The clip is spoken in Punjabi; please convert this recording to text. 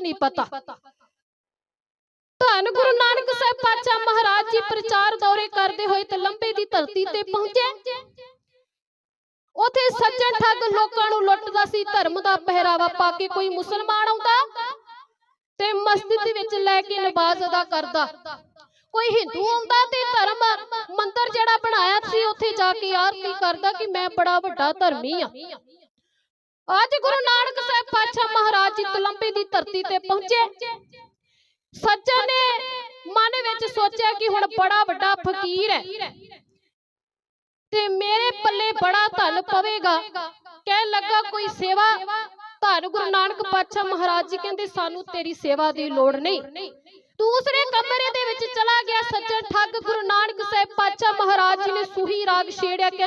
ਨਹੀਂ ਪਤਾ। ਧੰਨ ਗੁਰੂ ਨਾਨਕ ਸਾਹਿਬ ਪਾਤਸ਼ਾਹ ਮਹਾਰਾਜ ਜੀ ਪ੍ਰਚਾਰ ਦੌਰੇ ਕਰਦੇ ਹੋਏ ਤੇ ਲੰਬੇ ਦੀ ਧਰਤੀ ਤੇ ਪਹੁੰਚੇ। ਉਥੇ ਸੱਜਣ ਠੱਗ ਲੋਕਾਂ ਨੂੰ ਲੁੱਟਦਾ ਸੀ, ਧਰਮ ਦਾ ਪਹਿਰਾਵਾ ਪਾ ਕੇ ਕੋਈ ਮੁਸਲਮਾਨ ਆਉਂਦਾ ਤੇ ਮਸਜਿਦ ਵਿੱਚ ਲੈ ਕੇ ਨਮਾਜ਼ ਅਦਾ ਕਰਦਾ। ਕੋਈ ਹਿੰਦੂ ਆਉਂਦਾ ਤੇ ਧਰਮ ਮੰਦਰ ਜਿਹੜਾ ਬਣਾਇਆ ਸੀ, ਉੱਥੇ ਜਾ ਕੇ ਆਰਤੀ ਕਰਦਾ ਕਿ ਮੈਂ ਬੜਾ ਵੱਡਾ ਧਰਮੀ ਆ ਅੱਜ ਗੁਰੂ ਨਾਨਕ ਸਾਹਿਬ ਪਾਤਸ਼ਾਹ ਮਹਾਰਾਜ ਜੀ ਤਲੰਬੇ ਦੀ ਧਰਤੀ ਤੇ ਪਹੁੰਚੇ। ਸੱਜਣ ਨੇ ਮਨ ਵਿੱਚ ਸੋਚਿਆ ਕਿ ਹੁਣ ਬੜਾ ਵੱਡਾ ਫਕੀਰ ਹੈ। ਤੇ ਮੇਰੇ ਪੱਲੇ ਬੜਾ ਧਨ ਪਵੇਗਾ। ਕਹਿਣ ਲੱਗਾ, ਕੋਈ ਸੇਵਾ ਧੰਨ ਗੁਰੂ ਨਾਨਕ ਪਾਤਸ਼ਾਹ ਮਹਾਰਾਜ ਜੀ ਕਹਿੰਦੇ, ਸਾਨੂੰ ਤੇਰੀ ਸੇਵਾ ਦੀ ਲੋੜ ਨਹੀਂ। ਦੂਸਰੇ ਕਮਰੇ ਦੇ ਵਿੱਚ ਚਲਾ ਗਿਆ ਸੱਜਣ ਠੱਗ ਗੁਰੂ ਨਾਨਕ ਸਾਹਿਬ ਪਾਤਸ਼ਾਹ ਮਹਾਰਾਜ ਜੀ ਨੇ ਸੂਹੀ ਰਾਗ ਛੇੜਿਆ। ਕਿ